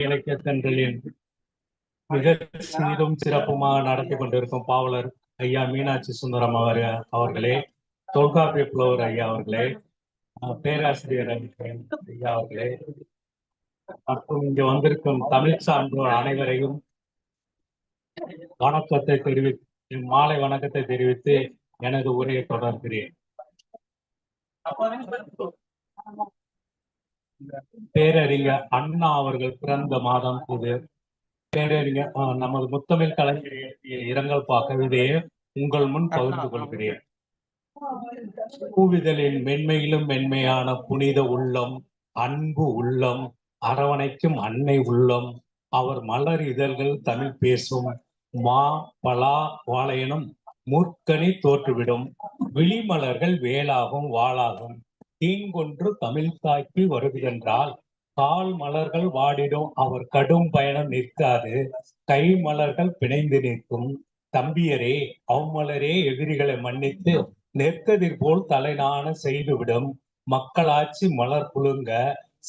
இலக்கிய மிக சீரும் சிறப்புமாக நடத்தி கொண்டிருக்கும் பாவலர் ஐயா மீனாட்சி சுந்தரம் அவர் அவர்களே தொல்காப்பிய புலவர் ஐயா அவர்களே பேராசிரியர் ஐயா அவர்களே மற்றும் இங்கு வந்திருக்கும் தமிழ் சான்றோர் அனைவரையும் வணக்கத்தை தெரிவித்து மாலை வணக்கத்தை தெரிவித்து எனது உரையை தொடர்கிறேன். பேரறிஞர் அண்ணா அவர்கள் பிறந்த மாதம் இது. பேரறிஞர் நமது முத்தமிழ் கலைஞர் இரங்கல் கவிதையை உங்கள் முன் பகிர்ந்து கொள்கிறேன். கூவிதலின் மென்மையிலும் மென்மையான புனித உள்ளம் அன்பு உள்ளம் அரவணைக்கும் அன்னை உள்ளம் அவர் மலர் இதழ்கள் தமிழ் பேசும் மா பலா வாழையனும் முற்கனி தோற்றுவிடும் விழிமலர்கள் வேலாகும் வாளாகும். தீங்கொன்று தமிழ் தாய்க்கு என்றால் கால் மலர்கள் வாடிடும் அவர் கடும் பயணம் நிற்காது கை மலர்கள் பிணைந்து நிற்கும். தம்பியரே அவ்வளரே எதிரிகளை மன்னித்து நெற்கதிர் போல் தலைநாண செய்துவிடும். மக்களாட்சி மலர் குலுங்க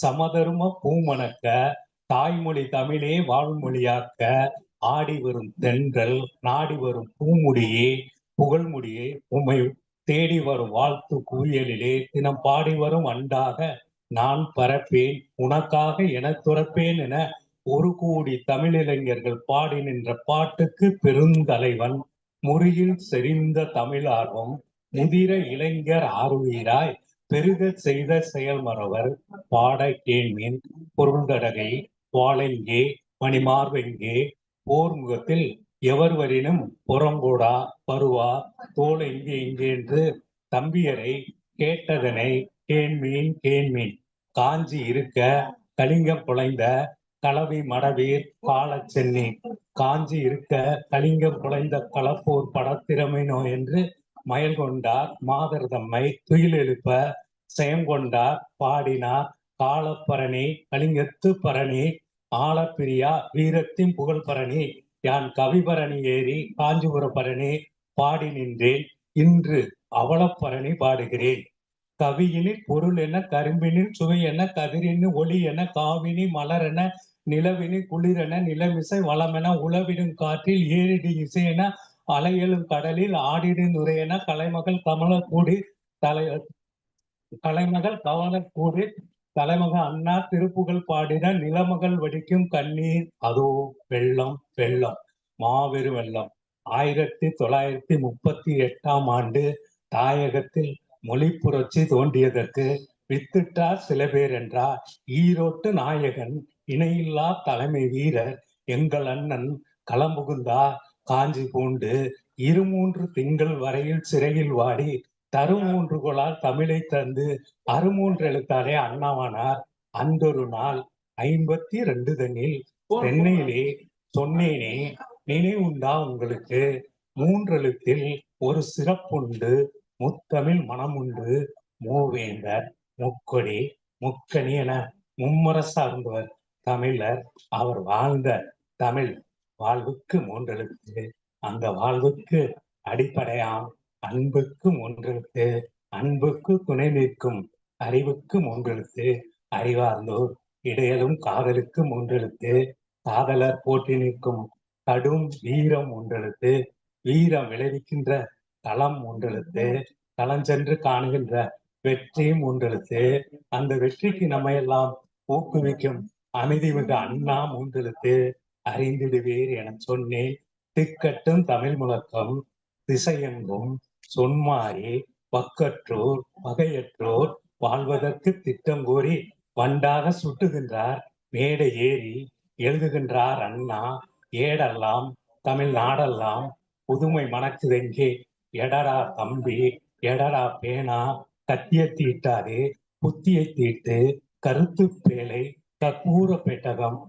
சமதர்ம பூமணக்க தாய்மொழி தமிழே வாழ்மொழியாக்க ஆடி வரும் தென்றல் நாடி வரும் பூமுடியே புகழ்முடியே உம்மை தேடி வரும் வாழ்த்து குவியலிலே தினம் பாடி வரும் அண்டாக நான் பரப்பேன் உனக்காக என துறப்பேன் என ஒரு கோடி தமிழிளைஞர்கள் பாடி நின்ற பாட்டுக்கு பெருந்தலைவன். முறியில் செறிந்த தமிழ் ஆர்வம் முதிர இளைஞர் ஆர்வீராய் பெருக செய்த செயல்மரவர் பாட கேள்வின் பொருள்தடகை வாழெங்கே மணிமார்வெங்கே போர்முகத்தில் எவர்வரினும் புறங்கூடா பருவா தோல் எங்கே இங்கே என்று தம்பியரை கேட்டதனை கேண்மீன் கேண்மீன் காஞ்சி இருக்க கலிங்கம் புலைந்த கலவி மடவீர் காலச் சென்னி. காஞ்சி இருக்க கலிங்கம் புலைந்த களப்போர் படத்திறமைனோ என்று மயல் கொண்டார் மாதர் தம்மை. துயில் எழுப்ப செயங்கொண்டார் பாடினார் காலப்பரணி கலிங்கத்து பரணி ஆலப்பிரியா வீரத்தின் புகழ் பரணி யான் கவிபரணி ஏறி காஞ்சிபுர பரணி பாடி நின்றேன். இன்று அவலப்பரணி பாடுகிறேன். கவியினில் பொருள் என்ன கரும்பினில் சுவை என்ன கதிரின் ஒளி என காவினி மலர் என நிலவினி குளிரென நிலமிசை வளமென உளவிடும் காற்றில் ஏறிடு இசை என அலையெழும் கடலில் ஆடிடு நுரையென கலைமகள் கமலக்கூடி தலை கலைமகள் கவலக்கூடி தலைமக அண்ணா திருப்புகழ் பாடின நிலமகள் வடிக்கும் கண்ணீர் அதோ வெள்ளம் வெள்ளம் மாபெரும் வெள்ளம். ஆயிரத்தி தொள்ளாயிரத்தி முப்பத்தி எட்டாம் ஆண்டு தாயகத்தில் மொழி புரட்சி தோண்டியதற்கு வித்திட்டார் சில பேர் என்றார். ஈரோட்டு நாயகன் இணையில்லா தலைமை வீரர் எங்கள் அண்ணன் களம்புகுந்தா காஞ்சி பூண்டு இருமூன்று திங்கள் வரையில் சிறையில் வாடி தருமூன்றுகோளால் தமிழை தந்து அருமூன்று எழுத்தாலே அண்ணாவானார் அந்தொரு நாள் ஐம்பத்தி ரெண்டு தண்ணில் சென்னையிலே சொன்னேனே நினைவுண்டா உங்களுக்கு? மூன்றெழுத்தில் ஒரு சிறப்புண்டு முத்தமிழ் மனமுண்டு. மூவேந்தர் முக்கொடி முக்கணி என மும்மர சார்ந்தவர் தமிழர். அவர் வாழ்ந்த தமிழ் வாழ்வுக்கு மூன்றெழுத்து. அந்த வாழ்வுக்கு அடிப்படையாம் அன்புக்கும் ஒன்றெழுத்து அன்புக்கு துணை நிற்கும் அறிவுக்கும் ஒன்றெழுத்து அறிவார்ந்தோர் இடையலும் காதலுக்கும் ஒன்றெழுத்து காதலர் போட்டி நிற்கும் கடும் வீரம் ஒன்றெழுத்து வீரம் விளைவிக்கின்ற களம் ஒன்றெழுத்து தளஞ்சென்று காணுகின்ற வெற்றியும் ஒன்றெழுத்து அந்த வெற்றிக்கு நம்ம எல்லாம் ஊக்குவிக்கும் அமைதி மிக அண்ணா மூன்றெழுத்து அறிந்திடுவீர் என சொன்னேன். திக்கட்டும் தமிழ் முழக்கம் திசையெங்கும் சொன்மாறி பக்கற்றோர் பகையற்றோர் வாழ்வதற்கு திட்டம் கோரி வண்டாக சுட்டுகின்றார். மேடை ஏறி எழுதுகின்றார் அண்ணா ஏடெல்லாம் தமிழ் நாடெல்லாம் புதுமை மணக்குதெங்கே எடடா தம்பி எடடா பேனா கத்திய தீட்டாது புத்தியை தீட்டு கருத்து பேலை கற்பூர பெட்டகம்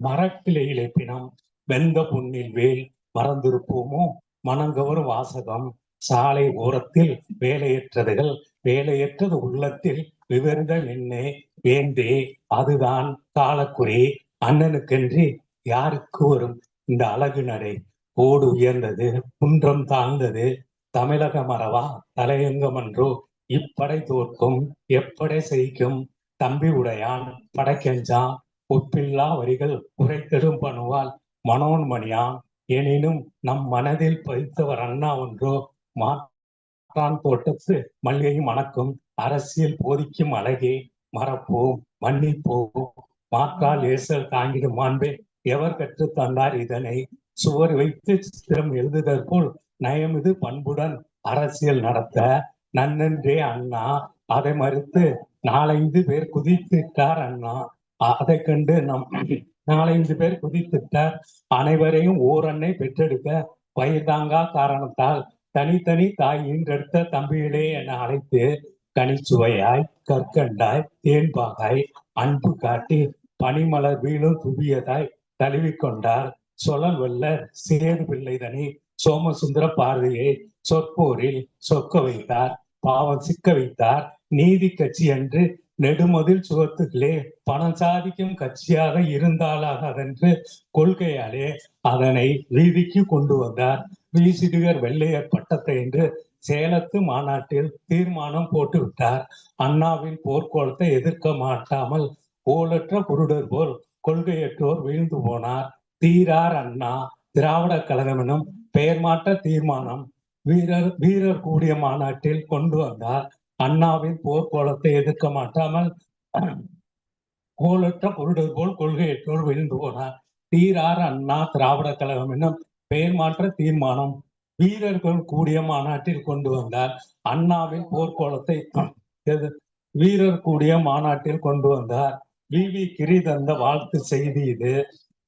மரக்கிளையிலே பிணம் வெந்த புண்ணில் வேல் மறந்திருப்போமோ? மனங்கவரும் வாசகம். சாலை ஓரத்தில் வேலையற்றதுகள் வேலையற்றது உள்ளத்தில் விவரித நின்னே வேந்தே அதுதான் காலக்குறி அண்ணனுக்கென்று யாருக்கு வரும் இந்த அழகு நடை ஓடு உயர்ந்தது குன்றம் தாழ்ந்தது தமிழக மரவா? தலையங்கமன்றோ? இப்படை தோற்கும் எப்படை செய்க்கும் தம்பி உடையான் படைக்கெஞ்சான் ஒப்பில்லா வரிகள் உரைத்திடும் பணுவால் மனோன்மணியாம் எனினும் நம் மனதில் பதித்தவர் அண்ணா ஒன்றோ மாற்றான் தோட்டத்து மல்லிகை மணக்கும் அரசியல் போதிக்கும் அழகே. மறப்போம் மன்னிப்போம். மாற்றால் ஏசல் தாங்கிடும் மாண்பே. எவர் கற்று தந்தார் இதனை? சுவர் வைத்து சித்திரம் எழுதுதற் போல் நயமிது பண்புடன் அரசியல் நடத்த. நன்னன்றே அண்ணா அதை மறுத்து நாலைந்து பேர் குதித்துட்டார் அண்ணா. அதை கண்டு நம் நாலஞ்சு பேர் குதித்துட்ட அனைவரையும் ஓரன்னை பெற்றெடுக்க வயதாங்கா காரணத்தால் தனித்தனி தாய் ஈன்றெடுத்த தம்பிகளே என அழைத்து கனிச்சுவையாய் கற்கண்டாய் தேன்பாகாய் அன்பு காட்டி பனிமலர் வீழும் துவியதாய் தழுவிக்கொண்டார் சொலல் வெல்ல சேது பிள்ளைதனி சோமசுந்தர பார்வையை சொற்போரில் சொக்க வைத்தார். பாவம் சிக்க வைத்தார். நீதி கட்சி என்று நெடுமதில் சுகத்துக்களே பணம் சாதிக்கும் கட்சியாக இருந்தாலாகாதென்று கொள்கையாலே அதனை வீதிக்கு கொண்டு வந்தார். வீசிடுகர் வெள்ளையர் பட்டத்தை என்று சேலத்து மாநாட்டில் தீர்மானம் போட்டுவிட்டார். அண்ணாவின் போர்க்கோளத்தை எதிர்க்க மாட்டாமல் ஓலற்ற குருடர் போல் கொள்கையற்றோர் வீழ்ந்து போனார். தீரார் அண்ணா திராவிட கழகம் எனும் பெயர் மாற்ற தீர்மானம் வீரர் வீரர் கூடிய மாநாட்டில் கொண்டு வந்தார். அண்ணாவின் போர்க்கோளத்தை எதிர்க்க மாட்டாமல் கோலற்ற பொருடர் போல் கொள்கையற்றோர் விழுந்து போனார். தீரார் அண்ணா திராவிட கழகம் என்னும் பெயர் மாற்ற தீர்மானம் வீரர்கள் கூடிய மாநாட்டில் கொண்டு வந்தார். அண்ணாவின் போர்க்கோளத்தை வீரர் கூடிய மாநாட்டில் கொண்டு வந்தார். வி. வி. கிரி தந்த வாழ்த்து செய்தி இது.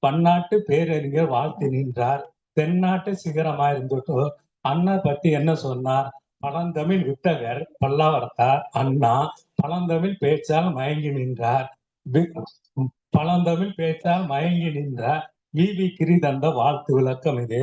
பன்னாட்டு பேரறிஞர் வாழ்த்து நின்றார். தென்னாட்டு சிகரமா இருந்துட்டு அண்ணா பத்தி என்ன சொன்னார்? பழந்தமிழ் வித்தகர் பல்லாவரத்தார் அண்ணா பழந்தமிழ் பேச்சால் மயங்கி நின்றார். பழந்தமிழ் பேச்சால் மயங்கி நின்றார். வி வி கிரி தந்த வாழ்த்து விளக்கம் இது.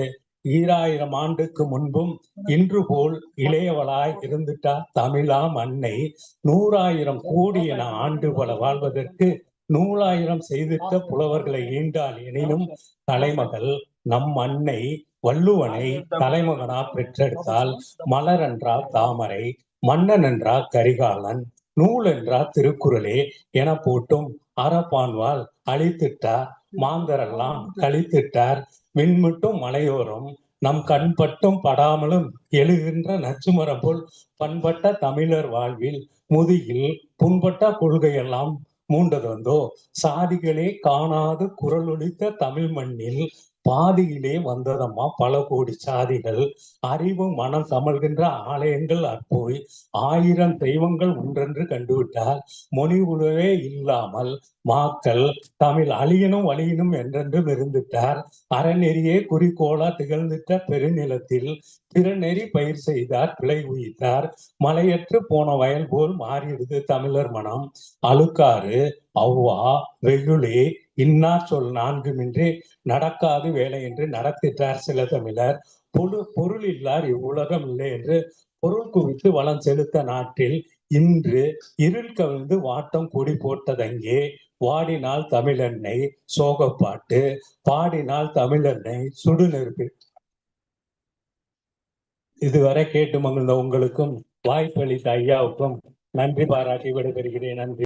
ஈராயிரம் ஆண்டுக்கு முன்பும் இன்று போல் இளையவளாய் இருந்துட்டார் தமிழாம் அன்னை நூறாயிரம் கோடி என ஆண்டு பல வாழ்வதற்கு நூலாயிரம் செய்திட்ட புலவர்களை ஈண்டால் எனினும் தலைமகள் நம் அன்னை வள்ளுவனை தலைமகனா பெற்றெடுத்தால் மலர் என்றால் தாமரை மன்னன் என்றால் கரிகாலன் நூல் என்றால் திருக்குறளே என போட்டும். அறப்பான்வால் அழித்திட்டார் மாந்தரெல்லாம் கழித்திட்டார். மின்மிட்டும் மலையோரம் நம் கண்பட்டும் படாமலும் எழுகின்ற நச்சுமரம் போல் பண்பட்ட தமிழர் வாழ்வில் முதுகில் புண்பட்ட கொள்கையெல்லாம் மூண்டதொந்தோ. சாதிகளே காணாது குரல் ஒழித்த தமிழ் மண்ணில் பாதியிலே வந்ததம்மா. பல கோடி சாதிகள் அறிவு மனம் கமல்கின்ற ஆலயங்கள் அற்போய் ஆயிரம் தெய்வங்கள் ஒன்றென்று கண்டுவிட்டால் மொழி உணவே இல்லாமல் மாக்கள் தமிழ் அழியனும் வழியனும் என்றென்றும் இருந்துட்டார் அறநெறியே குறிக்கோளா திகழ்ந்திட்ட பெருநிலத்தில் பிறநெறி பயிர் செய்தார் பிழை உயித்தார் மலையற்று போன வயல் போல் மாறிடுது தமிழர் மனம். அழுக்காறு அவ்வா வெகுளி இன்னா சொல் நான்குமின்றி நடக்காது வேலை என்று நடத்திட்டார் சில தமிழர். பொரு பொருள் இல்லார் இவ்வுலகம் இல்லை என்று பொருள் குவித்து வளம் செலுத்த நாட்டில் இன்று இருள் கவிழ்ந்து வாட்டம் கொடி போட்டதங்கே. வாடினால் தமிழெண்ணை சோகப்பாட்டு பாடினால் தமிழெண்ணை சுடு நெருப்பு இதுவரை கேட்டு மகிழ்ந்த உங்களுக்கும் வாய்ப்பளித்த ஐயாவுக்கும் நன்றி பாராட்டி விடைபெறுகிறேன். நன்றி.